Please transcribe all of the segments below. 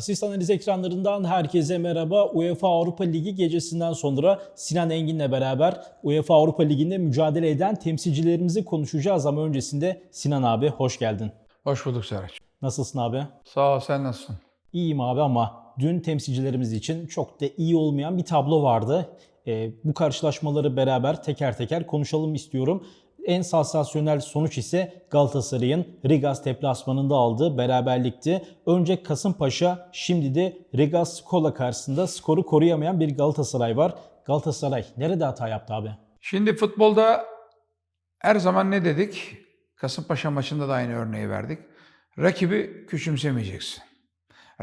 Asist analiz ekranlarından herkese merhaba. UEFA Avrupa Ligi gecesinden sonra Sinan Engin'le beraber UEFA Avrupa Ligi'nde mücadele eden temsilcilerimizi konuşacağız ama öncesinde Sinan abi hoş geldin. Hoş bulduk Serhat. Nasılsın abi? Sağ ol, sen nasılsın? İyiyim abi ama dün temsilcilerimiz için çok da iyi olmayan bir tablo vardı. Ee, bu karşılaşmaları beraber teker teker konuşalım istiyorum. En sansasyonel sonuç ise Galatasaray'ın Rigas deplasmanında aldığı beraberlikti. Önce Kasımpaşa, şimdi de Rigas Skola karşısında skoru koruyamayan bir Galatasaray var. Galatasaray nerede hata yaptı abi? Şimdi futbolda her zaman ne dedik? Kasımpaşa maçında da aynı örneği verdik. Rakibi küçümsemeyeceksin.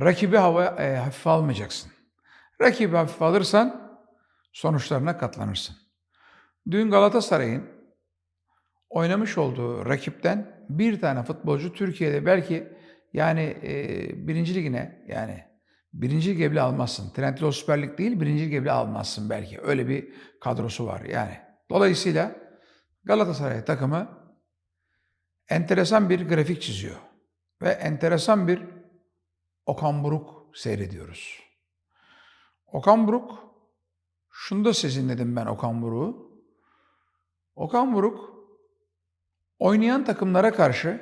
Rakibi hava, e, hafife almayacaksın. Rakibi hafife alırsan sonuçlarına katlanırsın. Dün Galatasaray'ın oynamış olduğu rakipten bir tane futbolcu Türkiye'de belki yani e, birinci ligine yani birinci lige bile almazsın. Trendyol Süper Lig değil birinci lige bile almazsın belki. Öyle bir kadrosu var yani. Dolayısıyla Galatasaray takımı enteresan bir grafik çiziyor. Ve enteresan bir Okan Buruk seyrediyoruz. Okan Buruk, şunu da sezinledim ben Okan Buruk'u. Okan Buruk oynayan takımlara karşı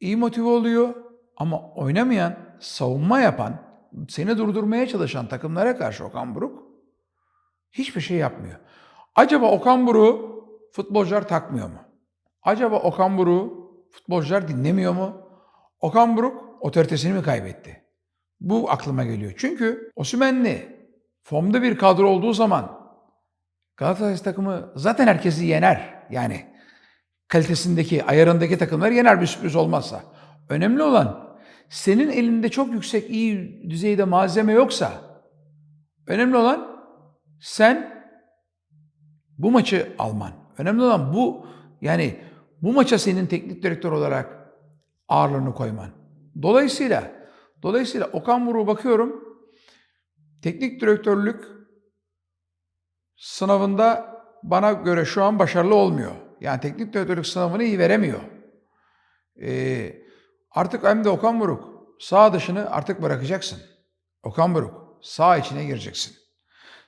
iyi motive oluyor ama oynamayan, savunma yapan, seni durdurmaya çalışan takımlara karşı Okan Buruk hiçbir şey yapmıyor. Acaba Okan Buruk'u futbolcular takmıyor mu? Acaba Okan Buruk'u futbolcular dinlemiyor mu? Okan Buruk otoritesini mi kaybetti? Bu aklıma geliyor. Çünkü Osimhen'li formda bir kadro olduğu zaman Galatasaray takımı zaten herkesi yener. Yani kalitesindeki, ayarındaki takımları yener bir sürpriz olmazsa. Önemli olan senin elinde çok yüksek, iyi düzeyde malzeme yoksa önemli olan sen bu maçı alman. Önemli olan bu yani bu maça senin teknik direktör olarak ağırlığını koyman. Dolayısıyla dolayısıyla Okan Buruk'a bakıyorum. Teknik direktörlük sınavında bana göre şu an başarılı olmuyor. Yani teknik direktörlük sınavını iyi veremiyor. Ee, artık hem de Okan Buruk sağ dışını artık bırakacaksın. Okan Buruk sağ içine gireceksin.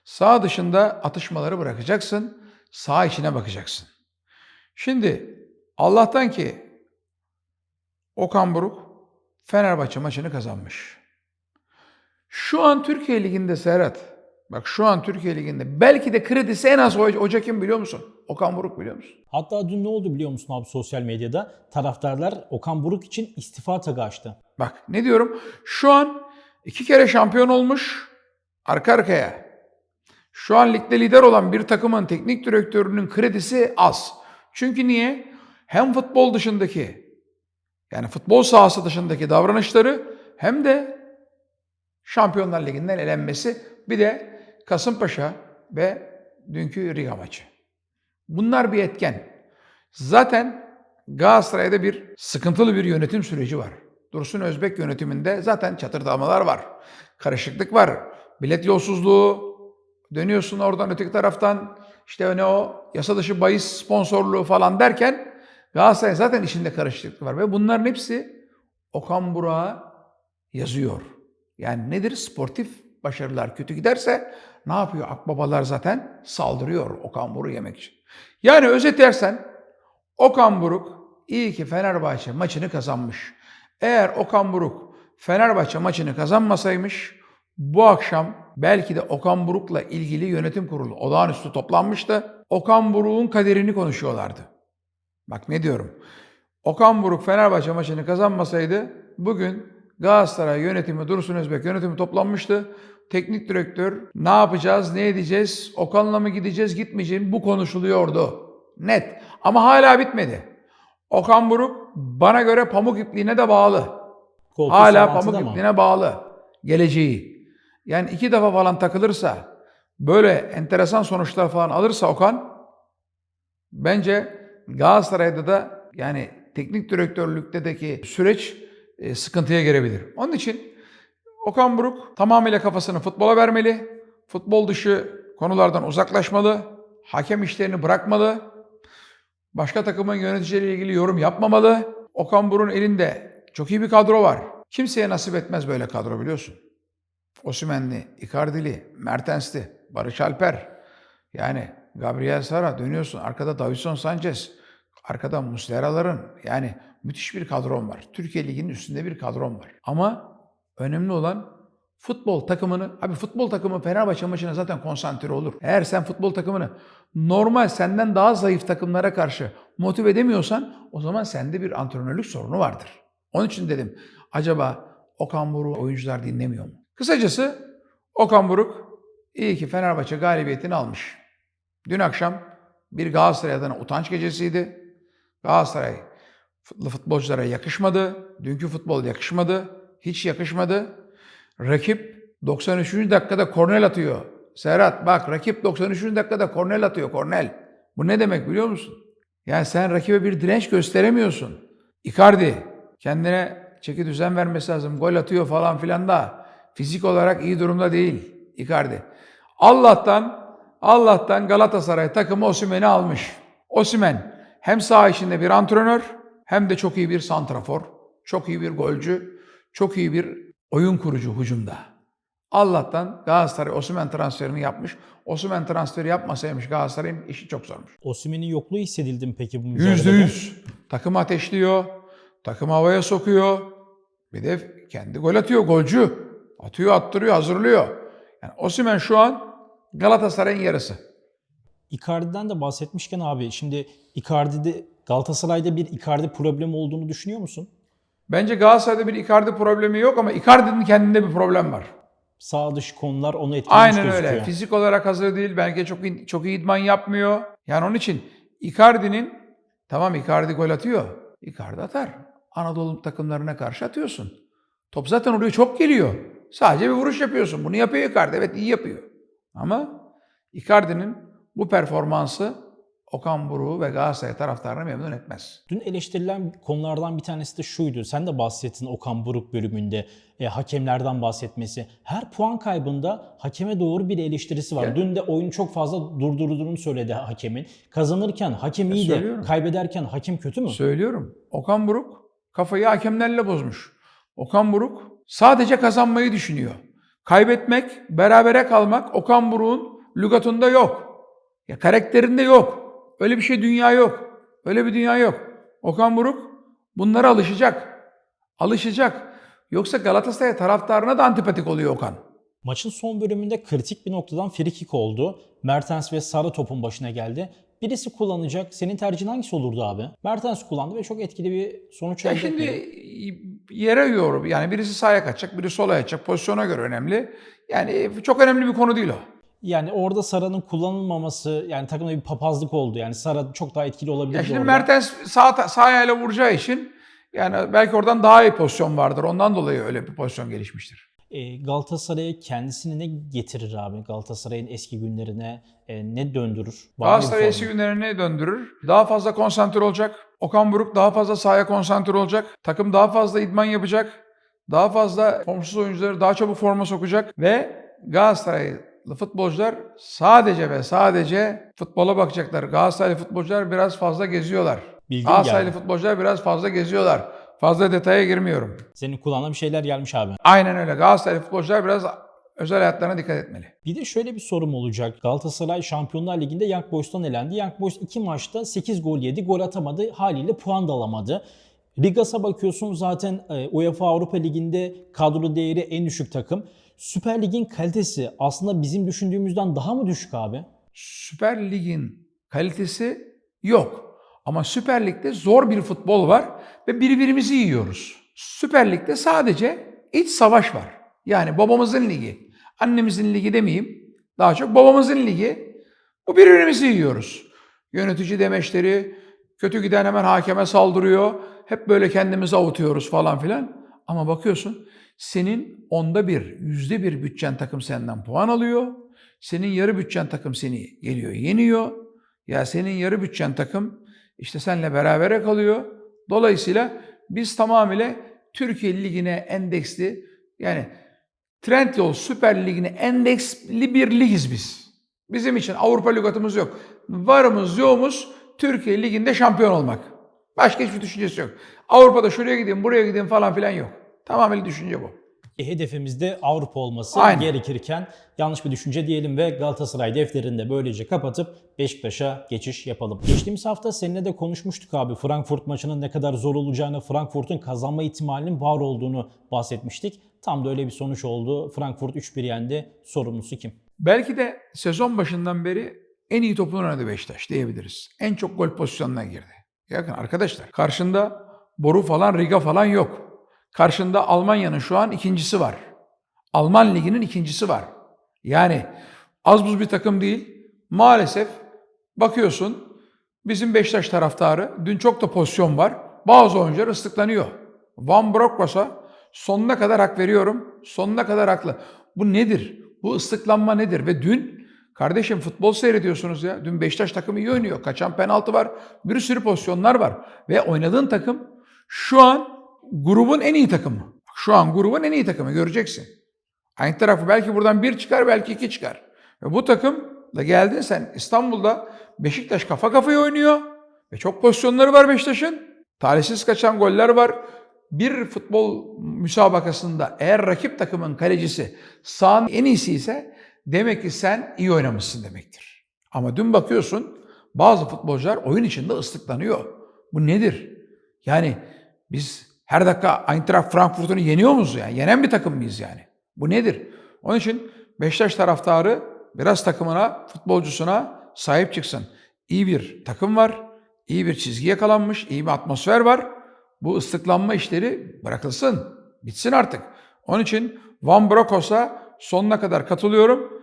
Sağ dışında atışmaları bırakacaksın. Sağ içine bakacaksın. Şimdi Allah'tan ki Okan Buruk Fenerbahçe maçını kazanmış. Şu an Türkiye Ligi'nde Serhat, bak şu an Türkiye Ligi'nde belki de kredisi en az hoca, kim biliyor musun? Okan Buruk biliyor musun? Hatta dün ne oldu biliyor musun abi sosyal medyada? Taraftarlar Okan Buruk için istifa tagı açtı. Bak ne diyorum? Şu an iki kere şampiyon olmuş arka arkaya. Şu an ligde lider olan bir takımın teknik direktörünün kredisi az. Çünkü niye? Hem futbol dışındaki yani futbol sahası dışındaki davranışları hem de Şampiyonlar Ligi'nden elenmesi bir de Kasımpaşa ve dünkü Riga maçı. Bunlar bir etken. Zaten Galatasaray'da bir sıkıntılı bir yönetim süreci var. Dursun Özbek yönetiminde zaten çatırdamalar var. Karışıklık var. Bilet yolsuzluğu, dönüyorsun oradan öteki taraftan işte ne o yasa dışı bahis sponsorluğu falan derken Galatasaray zaten içinde karışıklık var. Ve bunların hepsi Okan Burak'a yazıyor. Yani nedir? Sportif başarılar kötü giderse ne yapıyor? Akbabalar zaten saldırıyor Okan Buruk'u yemek için. Yani özetlersen Okan Buruk iyi ki Fenerbahçe maçını kazanmış. Eğer Okan Buruk Fenerbahçe maçını kazanmasaymış bu akşam belki de Okan Buruk'la ilgili yönetim kurulu olağanüstü toplanmıştı. Okan Buruk'un kaderini konuşuyorlardı. Bak ne diyorum. Okan Buruk Fenerbahçe maçını kazanmasaydı bugün Galatasaray yönetimi, Dursun Özbek yönetimi toplanmıştı. Teknik direktör ne yapacağız, ne edeceğiz, Okan'la mı gideceğiz, gitmeyeceğiz bu konuşuluyordu. Net. Ama hala bitmedi. Okan Buruk bana göre pamuk ipliğine de bağlı. Koltuğu Hala pamuk ipliğine bağlı. Geleceği. Yani iki defa falan takılırsa, böyle enteresan sonuçlar falan alırsa Okan, bence Galatasaray'da da yani teknik direktörlükteki süreç e, sıkıntıya girebilir. Onun için Okan Buruk tamamıyla kafasını futbola vermeli. Futbol dışı konulardan uzaklaşmalı. Hakem işlerini bırakmalı. Başka takımın yöneticileriyle ilgili yorum yapmamalı. Okan Buruk'un elinde çok iyi bir kadro var. Kimseye nasip etmez böyle kadro biliyorsun. Osimhen'li, Icardi'li, Mertens'li, Barış Alper. Yani Gabriel Sara dönüyorsun. Arkada Davison Sanchez. Arkada Muslera'ların. Yani müthiş bir kadron var. Türkiye Ligi'nin üstünde bir kadron var. Ama önemli olan futbol takımını, abi futbol takımı Fenerbahçe maçına zaten konsantre olur. Eğer sen futbol takımını normal senden daha zayıf takımlara karşı motive edemiyorsan o zaman sende bir antrenörlük sorunu vardır. Onun için dedim acaba Okan Buruk oyuncular dinlemiyor mu? Kısacası Okan Buruk iyi ki Fenerbahçe galibiyetini almış. Dün akşam bir Galatasaray adına utanç gecesiydi. Galatasaray fut- futbolculara yakışmadı. Dünkü futbol yakışmadı. Hiç yakışmadı. Rakip 93. dakikada kornel atıyor. Serhat bak rakip 93. dakikada kornel atıyor kornel. Bu ne demek biliyor musun? Yani sen rakibe bir direnç gösteremiyorsun. Icardi kendine çeki düzen vermesi lazım. Gol atıyor falan filan da fizik olarak iyi durumda değil Icardi. Allah'tan Allah'tan Galatasaray takımı Osimhen'i almış. Osimhen hem saha içinde bir antrenör hem de çok iyi bir santrafor, çok iyi bir golcü, çok iyi bir oyun kurucu hücumda. Allah'tan Galatasaray Osimhen transferini yapmış. Osimhen transferi yapmasaymış Galatasaray'ın işi çok zormuş. Osimhen'in yokluğu hissedildi mi peki bu Yüzde mücadelede? yüz. Takım ateşliyor. Takım havaya sokuyor. Bir de kendi gol atıyor. Golcü. Atıyor, attırıyor, hazırlıyor. Yani Osimhen şu an Galatasaray'ın yarısı. Icardi'den de bahsetmişken abi şimdi Icardi'de Galatasaray'da bir Icardi problemi olduğunu düşünüyor musun? Bence Galatasaray'da bir Icardi problemi yok ama Icardi'nin kendinde bir problem var. Sağ dışı konular onu etkilemiş Aynen gözüküyor. öyle. Fizik olarak hazır değil. Belki çok iyi- çok iyi idman yapmıyor. Yani onun için Icardi'nin tamam Icardi gol atıyor. Icardi atar. Anadolu takımlarına karşı atıyorsun. Top zaten oraya çok geliyor. Sadece bir vuruş yapıyorsun. Bunu yapıyor Icardi. Evet iyi yapıyor. Ama Icardi'nin bu performansı Okan Buruk'u ve Galatasaray taraftarını memnun etmez. Dün eleştirilen konulardan bir tanesi de şuydu. Sen de bahsettin Okan Buruk bölümünde e, hakemlerden bahsetmesi. Her puan kaybında hakeme doğru bir eleştirisi var. Evet. Dün de oyunu çok fazla durdurduğunu söyledi hakemin. Kazanırken hakem iyi de kaybederken hakem kötü mü? Söylüyorum. Okan Buruk kafayı hakemlerle bozmuş. Okan Buruk sadece kazanmayı düşünüyor. Kaybetmek, berabere kalmak Okan Buruk'un lügatında yok. Ya karakterinde yok. Öyle bir şey dünya yok. Öyle bir dünya yok. Okan Buruk bunlara alışacak. Alışacak. Yoksa Galatasaray taraftarına da antipatik oluyor Okan. Maçın son bölümünde kritik bir noktadan free kick oldu. Mertens ve Sara topun başına geldi. Birisi kullanacak. Senin tercihin hangisi olurdu abi? Mertens kullandı ve çok etkili bir sonuç elde şimdi etmedi. yere yorum. Yani birisi sağa kaçacak, biri sola kaçacak. Pozisyona göre önemli. Yani çok önemli bir konu değil o. Yani orada Sara'nın kullanılmaması yani takımda bir papazlık oldu. Yani Sara çok daha etkili olabilirdi Ya şimdi orada. Mertens sağ, sağ ayağıyla vuracağı için yani belki oradan daha iyi pozisyon vardır. Ondan dolayı öyle bir pozisyon gelişmiştir. E, Galatasaray'a kendisini ne getirir abi? Galatasaray'ın eski günlerine e, ne döndürür? Galatasaray eski formülü? günlerini döndürür. Daha fazla konsantre olacak. Okan Buruk daha fazla sahaya konsantre olacak. Takım daha fazla idman yapacak. Daha fazla formsuz oyuncuları daha çabuk forma sokacak. Ve Galatasaraylı futbolcular sadece ve sadece futbola bakacaklar. Galatasaraylı futbolcular biraz fazla geziyorlar. Bilgin Galatasaraylı geldi. futbolcular biraz fazla geziyorlar. Fazla detaya girmiyorum. Senin kulağına bir şeyler gelmiş abi. Aynen öyle. Galatasaraylı futbolcular biraz özel hayatlarına dikkat etmeli. Bir de şöyle bir sorum olacak. Galatasaray Şampiyonlar Ligi'nde Young Boys'tan elendi. Young Boys 2 maçta 8 gol yedi. Gol atamadı. Haliyle puan da alamadı. Rigas'a bakıyorsun zaten e, UEFA Avrupa Ligi'nde kadro değeri en düşük takım. Süper Lig'in kalitesi aslında bizim düşündüğümüzden daha mı düşük abi? Süper Lig'in kalitesi yok. Ama Süper Lig'de zor bir futbol var ve birbirimizi yiyoruz. Süper Lig'de sadece iç savaş var. Yani babamızın ligi, annemizin ligi demeyeyim. Daha çok babamızın ligi. Bu birbirimizi yiyoruz. Yönetici demeçleri, kötü giden hemen hakeme saldırıyor. Hep böyle kendimizi avutuyoruz falan filan. Ama bakıyorsun senin onda bir, yüzde bir bütçen takım senden puan alıyor. Senin yarı bütçen takım seni geliyor, yeniyor. Ya senin yarı bütçen takım işte seninle berabere kalıyor. Dolayısıyla biz tamamıyla Türkiye Ligi'ne endeksli yani Trendyol Süper Ligi'ne endeksli bir ligiz biz. Bizim için Avrupa lügatımız yok. Varımız yoğumuz Türkiye Ligi'nde şampiyon olmak. Başka hiçbir düşüncesi yok. Avrupa'da şuraya gideyim, buraya gideyim falan filan yok. Tamamıyla düşünce bu. E, Hedefimizde Avrupa olması Aynen. gerekirken yanlış bir düşünce diyelim ve Galatasaray defterini de böylece kapatıp Beşiktaş'a geçiş yapalım. Geçtiğimiz hafta seninle de konuşmuştuk abi. Frankfurt maçının ne kadar zor olacağını, Frankfurt'un kazanma ihtimalinin var olduğunu bahsetmiştik. Tam da öyle bir sonuç oldu. Frankfurt 3-1 yendi. Sorumlusu kim? Belki de sezon başından beri en iyi topunu oynadı Beşiktaş diyebiliriz. En çok gol pozisyonuna girdi. Yakın arkadaşlar. Karşında boru falan, Riga falan yok. Karşında Almanya'nın şu an ikincisi var. Alman liginin ikincisi var. Yani az buz bir takım değil. Maalesef bakıyorsun bizim Beşiktaş taraftarı dün çok da pozisyon var. Bazı oyuncular ıslıklanıyor. Van Bronckhorst'a sonuna kadar hak veriyorum. Sonuna kadar haklı. Bu nedir? Bu ıslıklanma nedir? Ve dün kardeşim futbol seyrediyorsunuz ya. Dün Beşiktaş takımı iyi oynuyor. Kaçan penaltı var. Bir sürü pozisyonlar var. Ve oynadığın takım şu an grubun en iyi takımı. Şu an grubun en iyi takımı göreceksin. Aynı tarafı belki buradan bir çıkar belki iki çıkar. Ve bu takımla geldin sen İstanbul'da Beşiktaş kafa kafaya oynuyor. Ve çok pozisyonları var Beşiktaş'ın. Talihsiz kaçan goller var. Bir futbol müsabakasında eğer rakip takımın kalecisi sağın en iyisi ise demek ki sen iyi oynamışsın demektir. Ama dün bakıyorsun bazı futbolcular oyun içinde ıslıklanıyor. Bu nedir? Yani biz her dakika Eintracht Frankfurt'unu yeniyor muyuz yani? Yenen bir takım mıyız yani? Bu nedir? Onun için Beşiktaş taraftarı biraz takımına, futbolcusuna sahip çıksın. İyi bir takım var, iyi bir çizgi yakalanmış, iyi bir atmosfer var. Bu ıslıklanma işleri bırakılsın, bitsin artık. Onun için Van Bronckhorst'a sonuna kadar katılıyorum.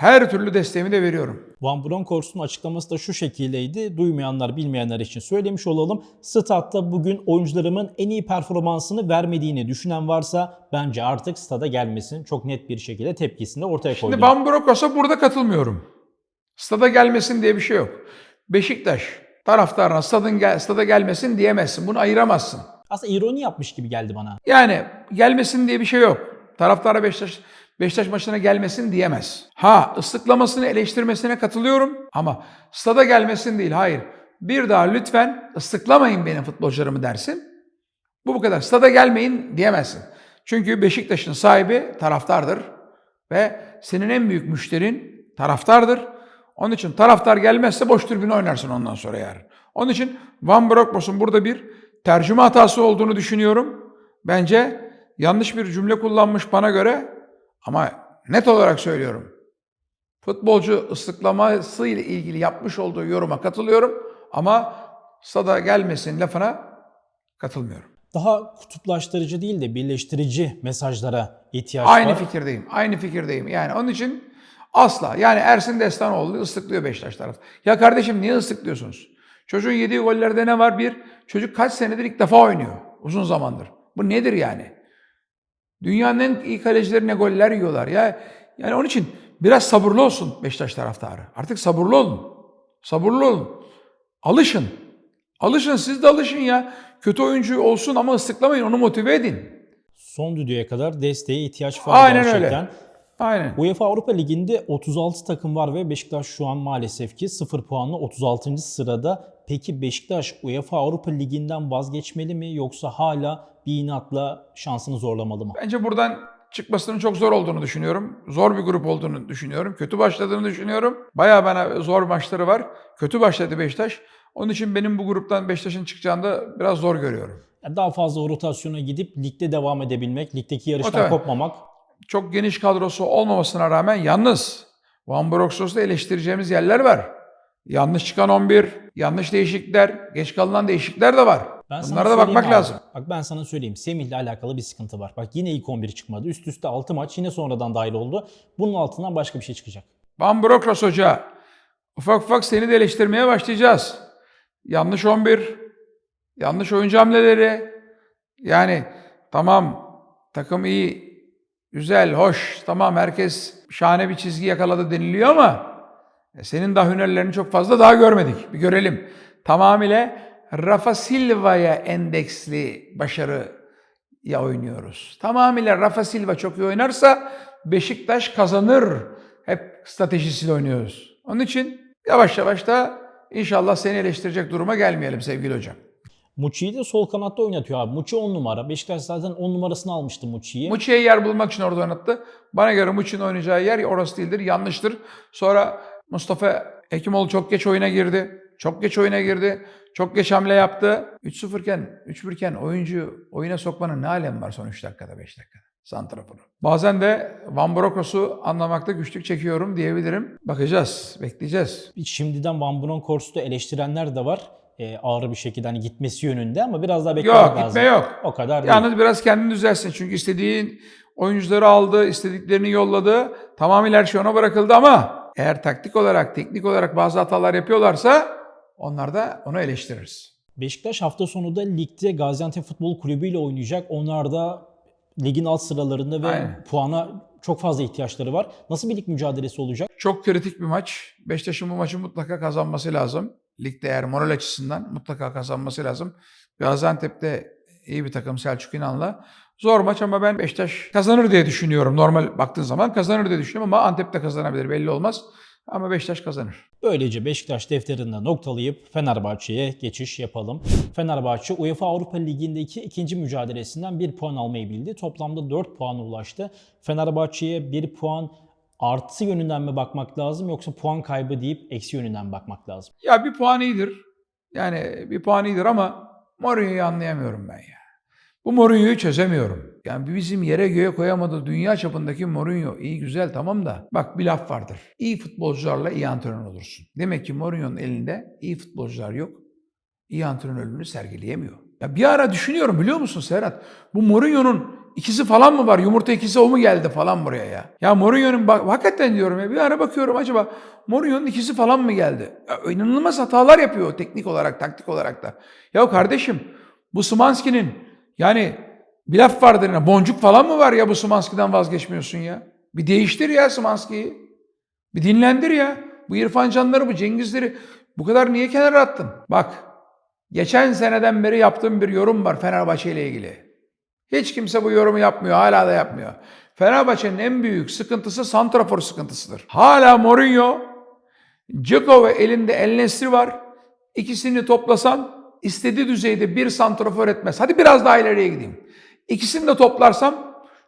Her türlü desteğimi de veriyorum. Van Bronckhorst'un açıklaması da şu şekildeydi. Duymayanlar, bilmeyenler için söylemiş olalım. Statta bugün oyuncularımın en iyi performansını vermediğini düşünen varsa bence artık stada gelmesin. Çok net bir şekilde tepkisini ortaya koydu. Şimdi Van Bronckhorst'a burada katılmıyorum. Stada gelmesin diye bir şey yok. Beşiktaş taraftarına stadın gel, stada gelmesin diyemezsin. Bunu ayıramazsın. Aslında ironi yapmış gibi geldi bana. Yani gelmesin diye bir şey yok. Taraftara Beşiktaş, Beşiktaş maçına gelmesin diyemez. Ha ıslıklamasını eleştirmesine katılıyorum ama stada gelmesin değil. Hayır. Bir daha lütfen ıslıklamayın benim futbolcularımı dersin. Bu bu kadar. Stada gelmeyin diyemezsin. Çünkü Beşiktaş'ın sahibi taraftardır. Ve senin en büyük müşterin taraftardır. Onun için taraftar gelmezse boş tribüne oynarsın ondan sonra yarın. Onun için Van Bronckhorst'un burada bir tercüme hatası olduğunu düşünüyorum. Bence yanlış bir cümle kullanmış bana göre ama net olarak söylüyorum. Futbolcu ıslıklaması ile ilgili yapmış olduğu yoruma katılıyorum ama stada gelmesin lafına katılmıyorum. Daha kutuplaştırıcı değil de birleştirici mesajlara ihtiyaç Aynı var. fikirdeyim. Aynı fikirdeyim. Yani onun için asla. Yani Ersin Destanoğlu ıslıklıyor Beşiktaş tarafı. Ya kardeşim niye ıslıklıyorsunuz? Çocuğun yediği gollerde ne var? Bir, çocuk kaç senedir ilk defa oynuyor. Uzun zamandır. Bu nedir yani? Dünyanın en iyi kalecilerine goller yiyorlar. Ya yani onun için biraz sabırlı olsun Beşiktaş taraftarı. Artık sabırlı olun. Sabırlı olun. Alışın. Alışın siz de alışın ya. Kötü oyuncu olsun ama ıslıklamayın onu motive edin. Son düdüğe kadar desteğe ihtiyaç var Aynen öyle. gerçekten. Aynen. UEFA Avrupa Ligi'nde 36 takım var ve Beşiktaş şu an maalesef ki 0 puanla 36. sırada. Peki Beşiktaş UEFA Avrupa Ligi'nden vazgeçmeli mi yoksa hala bir inatla şansını zorlamalı mı? Bence buradan çıkmasının çok zor olduğunu düşünüyorum. Zor bir grup olduğunu düşünüyorum. Kötü başladığını düşünüyorum. Bayağı bana zor maçları var. Kötü başladı Beşiktaş. Onun için benim bu gruptan Beşiktaş'ın çıkacağını da biraz zor görüyorum. Daha fazla rotasyona gidip ligde devam edebilmek, ligdeki yarıştan kopmamak. Çok geniş kadrosu olmamasına rağmen yalnız Van Bronckhorst'ta eleştireceğimiz yerler var. Yanlış çıkan 11, yanlış değişiklikler, geç kalınan değişiklikler de var. Ben Bunlara da bakmak abi. lazım. Bak ben sana söyleyeyim. Semih'le alakalı bir sıkıntı var. Bak yine ilk 11 çıkmadı. Üst üste 6 maç yine sonradan dahil oldu. Bunun altından başka bir şey çıkacak. Van Bronckhorst Hoca, ufak ufak seni de eleştirmeye başlayacağız. Yanlış 11, yanlış oyuncu hamleleri. Yani tamam takım iyi, güzel, hoş, tamam herkes şahane bir çizgi yakaladı deniliyor ama e, senin daha hünerlerini çok fazla daha görmedik. Bir görelim. Tamamıyla Rafa Silva'ya endeksli başarı ya oynuyoruz. Tamamıyla Rafa Silva çok iyi oynarsa Beşiktaş kazanır. Hep stratejisiyle oynuyoruz. Onun için yavaş yavaş da inşallah seni eleştirecek duruma gelmeyelim sevgili hocam. Muçi'yi de sol kanatta oynatıyor abi. Muçi 10 numara. Beşiktaş zaten 10 numarasını almıştı Muçi'yi. Muçi'ye yer bulmak için orada oynattı. Bana göre Muçi'nin oynayacağı yer orası değildir. Yanlıştır. Sonra Mustafa Hekimoğlu çok geç oyuna girdi. Çok geç oyuna girdi. Çok geç hamle yaptı. 3-0 iken, 3-1 iken oyuncu oyuna sokmanın ne alemi var son 3 dakikada, 5 dakikada? Santrafor'u. Bazen de Van Brokos'u anlamakta güçlük çekiyorum diyebilirim. Bakacağız, bekleyeceğiz. Şimdiden Van Bronckhorst'u eleştirenler de var. Ee, ağır bir şekilde hani gitmesi yönünde ama biraz daha beklemek Yok, lazım. gitme yok. O kadar değil. Yalnız biraz kendini düzelsin. Çünkü istediğin oyuncuları aldı, istediklerini yolladı. Tamamıyla her şey ona bırakıldı ama eğer taktik olarak, teknik olarak bazı hatalar yapıyorlarsa onlar da onu eleştiririz. Beşiktaş hafta sonu da ligde Gaziantep Futbol Kulübü ile oynayacak. Onlar da ligin alt sıralarında ve Aynen. puana çok fazla ihtiyaçları var. Nasıl bir lig mücadelesi olacak? Çok kritik bir maç. Beşiktaş'ın bu maçı mutlaka kazanması lazım. Ligde eğer moral açısından mutlaka kazanması lazım. Gaziantep'te iyi bir takım Selçuk İnan'la. Zor maç ama ben Beşiktaş kazanır diye düşünüyorum. Normal baktığın zaman kazanır diye düşünüyorum ama Antep de kazanabilir belli olmaz. Ama Beşiktaş kazanır. Böylece Beşiktaş defterinde noktalayıp Fenerbahçe'ye geçiş yapalım. Fenerbahçe UEFA Avrupa Ligi'ndeki ikinci mücadelesinden 1 puan almayı bildi. Toplamda 4 puana ulaştı. Fenerbahçe'ye 1 puan artı yönünden mi bakmak lazım yoksa puan kaybı deyip eksi yönünden mi bakmak lazım? Ya bir puan iyidir. Yani bir puan iyidir ama Mourinho'yu anlayamıyorum ben ya. Bu Mourinho'yu çözemiyorum. Yani bizim yere göğe koyamadığı dünya çapındaki Mourinho iyi güzel tamam da bak bir laf vardır. İyi futbolcularla iyi antrenör olursun. Demek ki Mourinho'nun elinde iyi futbolcular yok. İyi antrenörlüğünü sergileyemiyor. Ya bir ara düşünüyorum biliyor musun Serhat? Bu Mourinho'nun ikizi falan mı var? Yumurta ikizi o mu geldi falan buraya ya? Ya Mourinho'nun bak hakikaten diyorum ya bir ara bakıyorum acaba Mourinho'nun ikizi falan mı geldi? Ya, inanılmaz hatalar yapıyor teknik olarak, taktik olarak da. Ya kardeşim bu Szymanski'nin yani bir laf vardır yine boncuk falan mı var ya bu Szymanski'den vazgeçmiyorsun ya? Bir değiştir ya Szymanski'yi. Bir dinlendir ya. Bu İrfan Canları, bu Cengizleri bu kadar niye kenara attın? Bak geçen seneden beri yaptığım bir yorum var Fenerbahçe ile ilgili. Hiç kimse bu yorumu yapmıyor, hala da yapmıyor. Fenerbahçe'nin en büyük sıkıntısı santrafor sıkıntısıdır. Hala Mourinho, Ceko ve elinde El Nesri var. İkisini toplasan istediği düzeyde bir santrafor etmez. Hadi biraz daha ileriye gideyim. İkisini de toplarsam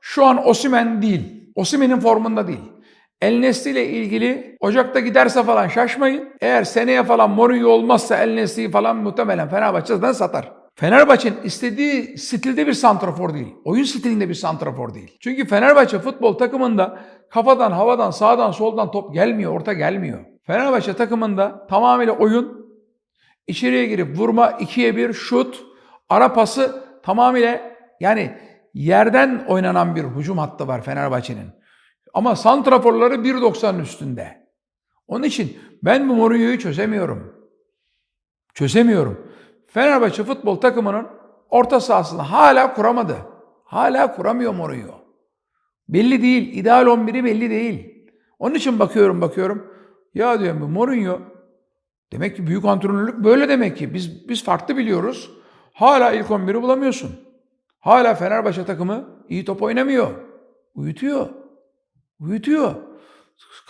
şu an Osimen değil. Osimen'in formunda değil. El Nesri ile ilgili Ocak'ta giderse falan şaşmayın. Eğer seneye falan Mourinho olmazsa El Nesri'yi falan muhtemelen Fenerbahçe zaten satar. Fenerbahçe'nin istediği stilde bir santrafor değil. Oyun stilinde bir santrafor değil. Çünkü Fenerbahçe futbol takımında kafadan, havadan, sağdan, soldan top gelmiyor, orta gelmiyor. Fenerbahçe takımında tamamıyla oyun, içeriye girip vurma, ikiye bir, şut, ara pası tamamıyla yani yerden oynanan bir hücum hattı var Fenerbahçe'nin. Ama santraforları 1.90'ın üstünde. Onun için ben bu Mourinho'yu çözemiyorum. Çözemiyorum. Fenerbahçe futbol takımının orta sahasını hala kuramadı. Hala kuramıyor Mourinho. Belli değil. İdeal 11'i belli değil. Onun için bakıyorum bakıyorum. Ya diyorum bu Mourinho demek ki büyük antrenörlük böyle demek ki. Biz biz farklı biliyoruz. Hala ilk 11'i bulamıyorsun. Hala Fenerbahçe takımı iyi top oynamıyor. Uyutuyor. Uyutuyor.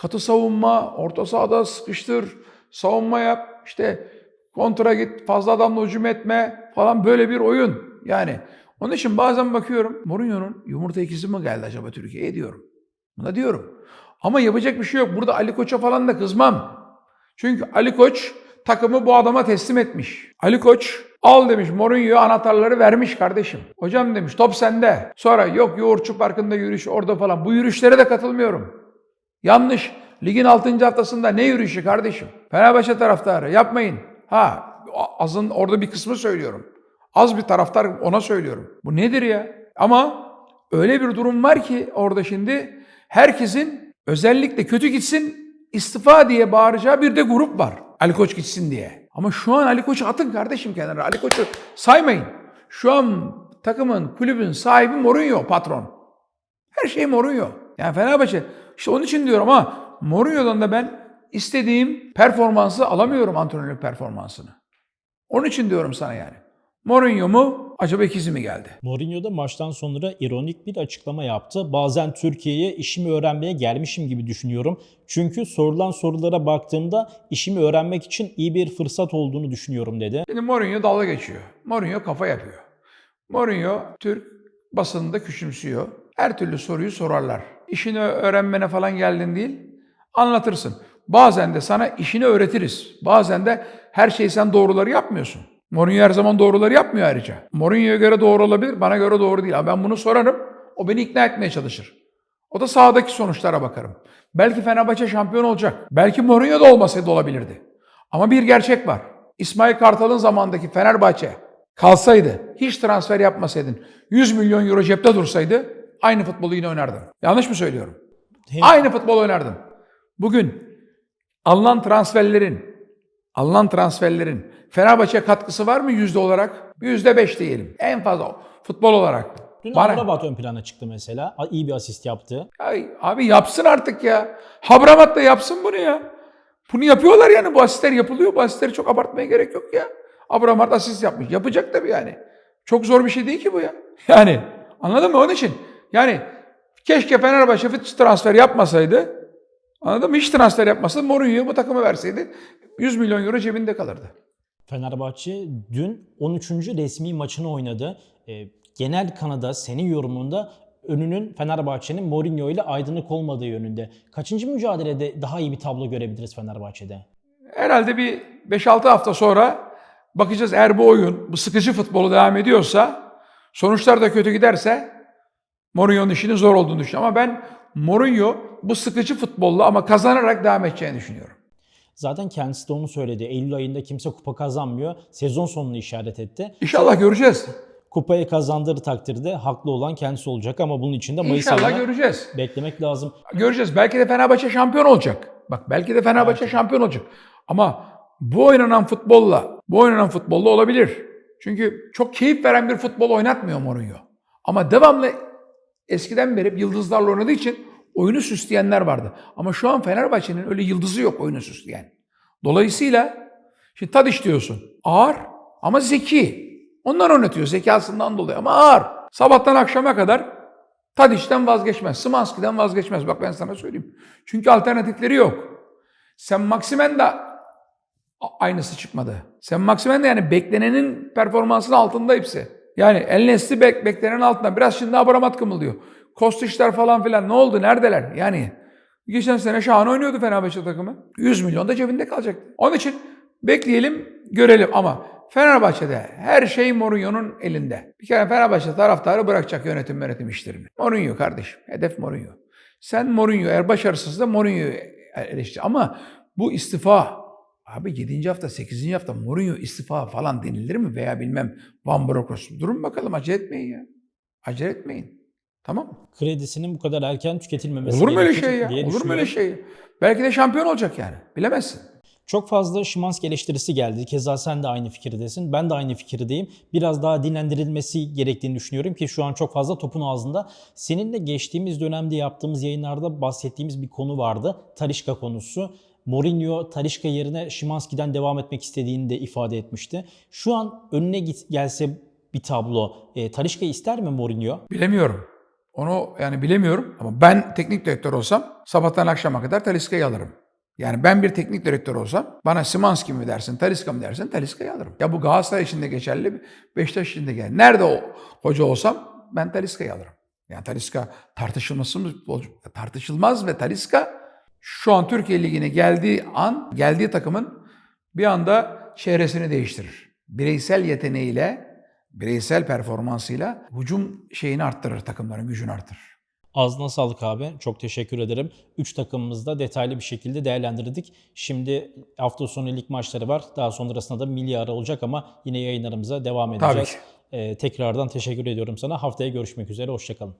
Katı savunma, orta sahada sıkıştır, savunma yap, işte kontra git, fazla adamla hücum etme falan böyle bir oyun. Yani onun için bazen bakıyorum Mourinho'nun yumurta ikizi mi geldi acaba Türkiye'ye diyorum. Buna diyorum. Ama yapacak bir şey yok. Burada Ali Koç'a falan da kızmam. Çünkü Ali Koç takımı bu adama teslim etmiş. Ali Koç al demiş Mourinho'ya anahtarları vermiş kardeşim. Hocam demiş top sende. Sonra yok yoğurtçu parkında yürüyüş orada falan. Bu yürüyüşlere de katılmıyorum. Yanlış. Ligin 6. haftasında ne yürüyüşü kardeşim? Fenerbahçe taraftarı yapmayın. Ha azın orada bir kısmı söylüyorum. Az bir taraftar ona söylüyorum. Bu nedir ya? Ama öyle bir durum var ki orada şimdi herkesin özellikle kötü gitsin istifa diye bağıracağı bir de grup var. Ali Koç gitsin diye. Ama şu an Ali Koç'u atın kardeşim kenara. Ali Koç'u saymayın. Şu an takımın, kulübün sahibi Mourinho patron. Her şey Mourinho. Yani Fenerbahçe işte onun için diyorum ama Mourinho'dan da ben istediğim performansı alamıyorum antrenörlük performansını. Onun için diyorum sana yani. Mourinho mu? Acaba ikizi mi geldi? Mourinho da maçtan sonra ironik bir açıklama yaptı. Bazen Türkiye'ye işimi öğrenmeye gelmişim gibi düşünüyorum. Çünkü sorulan sorulara baktığımda işimi öğrenmek için iyi bir fırsat olduğunu düşünüyorum dedi. Şimdi Mourinho dalga geçiyor. Mourinho kafa yapıyor. Mourinho Türk basınında küçümsüyor. Her türlü soruyu sorarlar. İşini öğrenmene falan geldin değil, anlatırsın. Bazen de sana işini öğretiriz. Bazen de her şeyi sen doğruları yapmıyorsun. Mourinho her zaman doğruları yapmıyor ayrıca. Mourinho'ya göre doğru olabilir, bana göre doğru değil. Ama ben bunu sorarım, o beni ikna etmeye çalışır. O da sahadaki sonuçlara bakarım. Belki Fenerbahçe şampiyon olacak. Belki Mourinho da olmasaydı olabilirdi. Ama bir gerçek var. İsmail Kartal'ın zamandaki Fenerbahçe kalsaydı, hiç transfer yapmasaydın, 100 milyon euro cepte dursaydı aynı futbolu yine oynardın. Yanlış mı söylüyorum? Hem- Aynı futbol oynardın. Bugün alınan transferlerin, alınan transferlerin Fenerbahçe katkısı var mı yüzde olarak? Yüzde beş diyelim. En fazla futbol olarak. Dün Bana- Amrabat ön plana çıktı mesela. İyi bir asist yaptı. Ay, abi yapsın artık ya. Habramat da yapsın bunu ya. Bunu yapıyorlar yani. Bu asistler yapılıyor. Bu asistleri çok abartmaya gerek yok ya. Abramat asist yapmış. Yapacak tabii yani. Çok zor bir şey değil ki bu ya. Yani anladın mı? Onun için yani keşke Fenerbahçe transfer yapmasaydı. Anladın mı? Hiç transfer yapmasaydı Mourinho'ya bu takımı verseydi 100 milyon euro cebinde kalırdı. Fenerbahçe dün 13. resmi maçını oynadı. E, genel kanada senin yorumunda önünün Fenerbahçe'nin Mourinho ile aydınlık olmadığı yönünde. Kaçıncı mücadelede daha iyi bir tablo görebiliriz Fenerbahçe'de? Herhalde bir 5-6 hafta sonra bakacağız eğer bu oyun, bu sıkıcı futbolu devam ediyorsa, sonuçlar da kötü giderse Mourinho'nun işinin zor olduğunu düşünüyorum. Ama ben Mourinho bu sıkıcı futbolla ama kazanarak devam edeceğini düşünüyorum. Zaten kendisi de onu söyledi. Eylül ayında kimse kupa kazanmıyor. Sezon sonunu işaret etti. İnşallah göreceğiz. Kupayı kazandığı takdirde haklı olan kendisi olacak ama bunun için de Mayıs İnşallah ayına göreceğiz. beklemek lazım. Göreceğiz. Belki de Fenerbahçe şampiyon olacak. Bak belki de Fenerbahçe şampiyon olacak. Ama bu oynanan futbolla, bu oynanan futbolla olabilir. Çünkü çok keyif veren bir futbol oynatmıyor Mourinho. Ama devamlı eskiden beri yıldızlarla oynadığı için oyunu süsleyenler vardı. Ama şu an Fenerbahçe'nin öyle yıldızı yok oyunu süsleyen. Dolayısıyla şimdi Tadiş diyorsun. Ağır ama zeki. Ondan oynatıyor zekasından dolayı ama ağır. Sabahtan akşama kadar Tadiş'ten vazgeçmez. Szymanski'den vazgeçmez. Bak ben sana söyleyeyim. Çünkü alternatifleri yok. Sen Maximen de aynısı çıkmadı. Sen Maximen de yani beklenenin performansının altında hepsi. Yani El Nesli bek, beklenenin altında. Biraz şimdi Abramat kımıldıyor. Kostişler falan filan ne oldu? Neredeler? Yani geçen sene şahane oynuyordu Fenerbahçe takımı. 100 milyon da cebinde kalacaktı. Onun için bekleyelim, görelim ama Fenerbahçe'de her şey Mourinho'nun elinde. Bir kere Fenerbahçe taraftarı bırakacak yönetim yönetim işlerini. Mourinho kardeşim. Hedef Mourinho. Sen Mourinho eğer başarısızsa Mourinho'yu eleştir. Ama bu istifa Abi 7. hafta 8. hafta Mourinho istifa falan denilir mi veya bilmem Van Brokos. Durun bakalım acele etmeyin ya. Acele etmeyin. Tamam mı? Kredisinin bu kadar erken tüketilmemesi Olur mu öyle şey ya? Olur mu öyle şey? Belki de şampiyon olacak yani. Bilemezsin. Çok fazla Şimanski eleştirisi geldi. Keza sen de aynı fikirdesin. Ben de aynı fikirdeyim. Biraz daha dinlendirilmesi gerektiğini düşünüyorum ki şu an çok fazla topun ağzında. Seninle geçtiğimiz dönemde yaptığımız yayınlarda bahsettiğimiz bir konu vardı. Tarişka konusu. Mourinho Tarişka yerine Şimanski'den devam etmek istediğini de ifade etmişti. Şu an önüne git, gelse bir tablo. E, Tarişka ister mi Mourinho? Bilemiyorum. Onu yani bilemiyorum ama ben teknik direktör olsam sabahtan akşama kadar Taliska'yı alırım. Yani ben bir teknik direktör olsam bana Simanski mi dersin, Taliska mı dersin, Taliska'yı alırım. Ya bu Galatasaray için de geçerli, Beşiktaş için de geçerli. Nerede o hoca olsam ben Taliska'yı alırım. Yani Taliska tartışılması mı? Tartışılmaz ve Taliska şu an Türkiye Ligi'ne geldiği an, geldiği takımın bir anda çehresini değiştirir. Bireysel yeteneğiyle, bireysel performansıyla hücum şeyini arttırır, takımların gücünü arttırır. Ağzına sağlık abi. Çok teşekkür ederim. 3 takımımızı da detaylı bir şekilde değerlendirdik. Şimdi hafta sonu lig maçları var. Daha sonrasında da milli ara olacak ama yine yayınlarımıza devam edeceğiz. ki. Ee, tekrardan teşekkür ediyorum sana. Haftaya görüşmek üzere. Hoşçakalın.